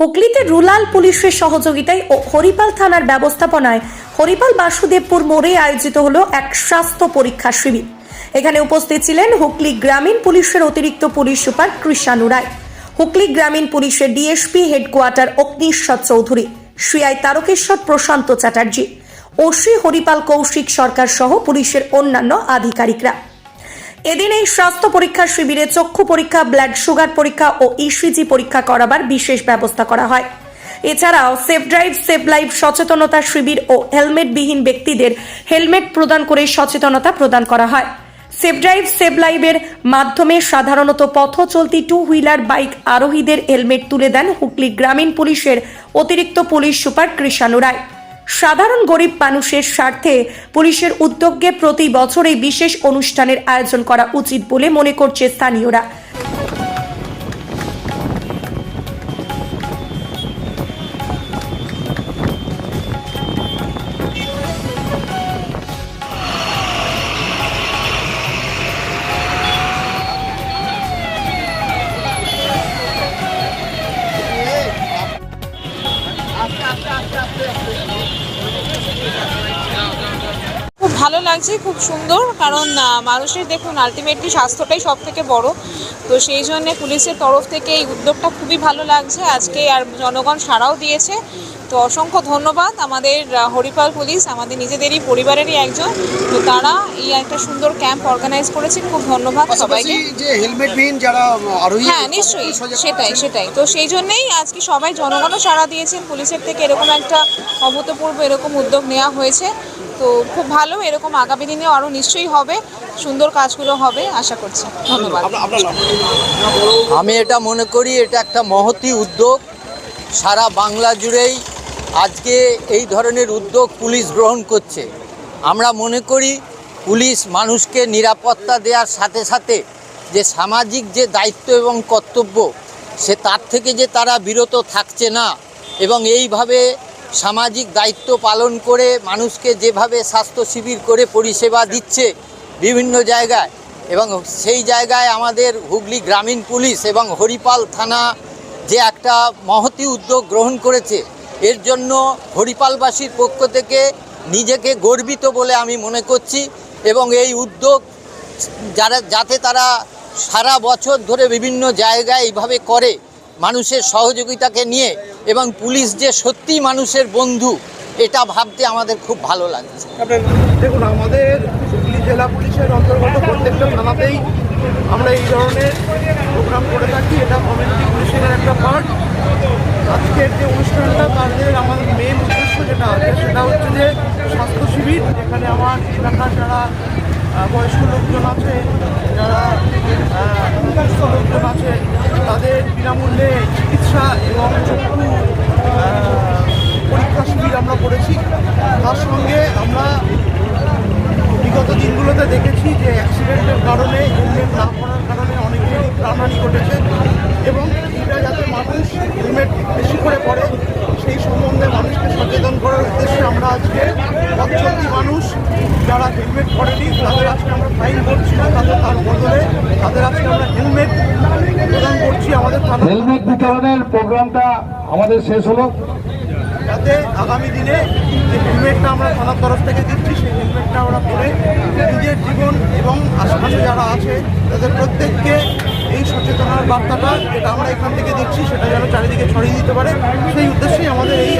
হুগলিতে রুলাল পুলিশের সহযোগিতায় ও হরিপাল থানার ব্যবস্থাপনায় হরিপাল বাসুদেবপুর মোড়ে আয়োজিত হলো এক স্বাস্থ্য পরীক্ষা শিবির। এখানে উপস্থিত ছিলেন হুগলি গ্রামীণ পুলিশের অতিরিক্ত পুলিশ সুপার কৃষাণু রায়। হুগলি গ্রামীণ পুলিশের DSP headquarter Agniswar Chowdhury, CI Tarakeswar Prashanta Chatterjee, OC Haripal Kaushik Sarkar সহ পুলিশের অন্যান্য আধিকারিকরা। এদিন এই স্বাস্থ্য পরীক্ষা শিবিরে চক্ষু পরীক্ষা ব্লাড সুগার পরীক্ষা ও ইসিজি পরীক্ষা করাবার বিশেষ ব্যবস্থা করা হয়। এছাড়াও সেফ ড্রাইভ সেফ লাইফ সচেতনতা শিবির ও হেলমেটবিহীন ব্যক্তিদের হেলমেট প্রদান করে সচেতনতা প্রদান করা হয়। সেফ ড্রাইভ সেভ লাইভের মাধ্যমে সাধারণত পথ চলতি টু হুইলার বাইক আরোহীদের হেলমেট তুলে দেন হুগলি গ্রামীণ পুলিশের অতিরিক্ত পুলিশ সুপার কৃষাণু রায়। সাধারণ গরিব মানুষের স্বার্থে পুলিশের উদ্যোগে প্রতি বছর বিশেষ অনুষ্ঠানের আয়োজন করা উচিত বলে মনে করছে স্থানীয়রা। ভালো লাগছে খুব সুন্দর। কারণ মানুষের দেখুন আলটিমেটলি স্বাস্থ্যটাই সব থেকে বড়। তো সেই জন্য পুলিশের তরফ থেকে এই উদ্যোগটা খুবই ভালো লাগছে। আজকে আর জনগণ সাড়াও দিয়েছে। তো অসংখ্য ধন্যবাদ আমাদের হরিপাল পুলিশ আমাদের নিজেদেরই পরিবারেরই একজন। তো তারা এই একটা সুন্দর ক্যাম্প অর্গানাইজ করেছে খুব ধন্যবাদ সবাইকে। হ্যাঁ নিশ্চয়ই। সেটাই সেটাই। তো সেই জন্যেই আজকে সবাই জনগণও সাড়া দিয়েছেন। পুলিশের থেকে এরকম একটা অভূতপূর্ব এরকম উদ্যোগ নেওয়া হয়েছে। তো খুব ভালো এরকম আগামী দিনে আরও নিশ্চয়ই হবে সুন্দর কাজগুলো হবে আশা করছি। ধন্যবাদ। আমি এটা মনে করি এটা একটা মহতি উদ্যোগ। সারা বাংলা জুড়েই আজকে এই ধরনের উদ্যোগ পুলিশ গ্রহণ করছে। আমরা মনে করি পুলিশ মানুষকে নিরাপত্তা দেওয়ার সাথে সাথে যে সামাজিক যে দায়িত্ব এবং কর্তব্য সে তার থেকে যে তারা বিরত থাকছে না এবং এইভাবে সামাজিক দায়িত্ব পালন করে মানুষকে যেভাবে স্বাস্থ্য শিবির করে পরিষেবা দিচ্ছে বিভিন্ন জায়গায় এবং সেই জায়গায় আমাদের হুগলি গ্রামীণ পুলিশ এবং হরিপাল থানা যে একটা মহতি উদ্যোগ গ্রহণ করেছে, এর জন্য হরিপালবাসীর পক্ষ থেকে নিজেকে গর্বিত বলে আমি মনে করছি এবং এই উদ্যোগ যারা, যাতে তারা সারা বছর ধরে বিভিন্ন জায়গায় এইভাবে করে মানুষের সহযোগিতাকে নিয়ে এবং পুলিশ যে সত্যি মানুষের বন্ধু, এটা ভাবতে আমাদের খুব ভালো লাগছে। দেখুন, আমাদের হুগলি জেলা পুলিশের অন্তর্গত প্রত্যেকটা থানাতেই আমরা এই ধরনের প্রোগ্রাম করে থাকি। এটা কমিউনিটি পুলিশের একটা পার্ট আজকের যে অনুষ্ঠানটা তাদের আমার মেন উদ্দেশ্য যেটা আছে, সেটা হচ্ছে যে স্বাস্থ্য শিবির। এখানে আমার এলাকার যারা বয়স্ক লোকজন আছে, যারা লোকজন আছে তাদের বিনামূল্যে চিকিৎসা এবং চক্ষু আহ, পরীক্ষা শিবির আমরা করেছি তার সঙ্গে আমরা বিগত দিনগুলোতে দেখেছি যে অ্যাক্সিডেন্টের কারণে হেলমেট না পরার কারণে অনেকেরই প্রাণহানি ঘটেছে এবং এটা যাতে মানুষ হেলমেট বেশি করে পরে, সেই সম্বন্ধে মানুষকে সচেতন করার উদ্দেশ্যে আমরা আজকে পথচলতি মানুষ যারা হেলমেট পরেনি, তাদের আজকে আমরা ফাইন করছি না, তাদের তার বদলে, তাদের আজকে আমরা হেলমেট প্রদান করছি আমাদের হেলমেট বিতরণের প্রোগ্রামটা আমাদের শেষ হলো। যাতে আগামী দিনে যে হেলমেটটা আমরা থানার তরফ থেকে দিচ্ছি সেই হেলমেটটা আমরা পরে নিজের জীবন এবং আশেপাশে যারা আছে তাদের প্রত্যেককে এই সচেতনার বার্তাটা যেটা আমরা এখান থেকে দিচ্ছি সেটা যেন চারিদিকে ছড়িয়ে দিতে পারে। সেই উদ্দেশ্যেই আমাদের এই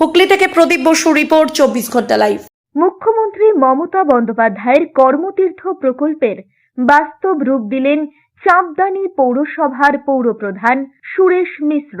হুগলি থেকে প্রদীপ বসু রিপোর্ট চব্বিশ ঘণ্টা লাইভ। মুখ্যমন্ত্রী মমতা বন্দ্যোপাধ্যায়ের কর্মতীর্থ প্রকল্পের বাস্তব রূপ দিলেন চাঁপদানি পৌরসভার পৌরপ্রধান সুরেশ মিশ্র।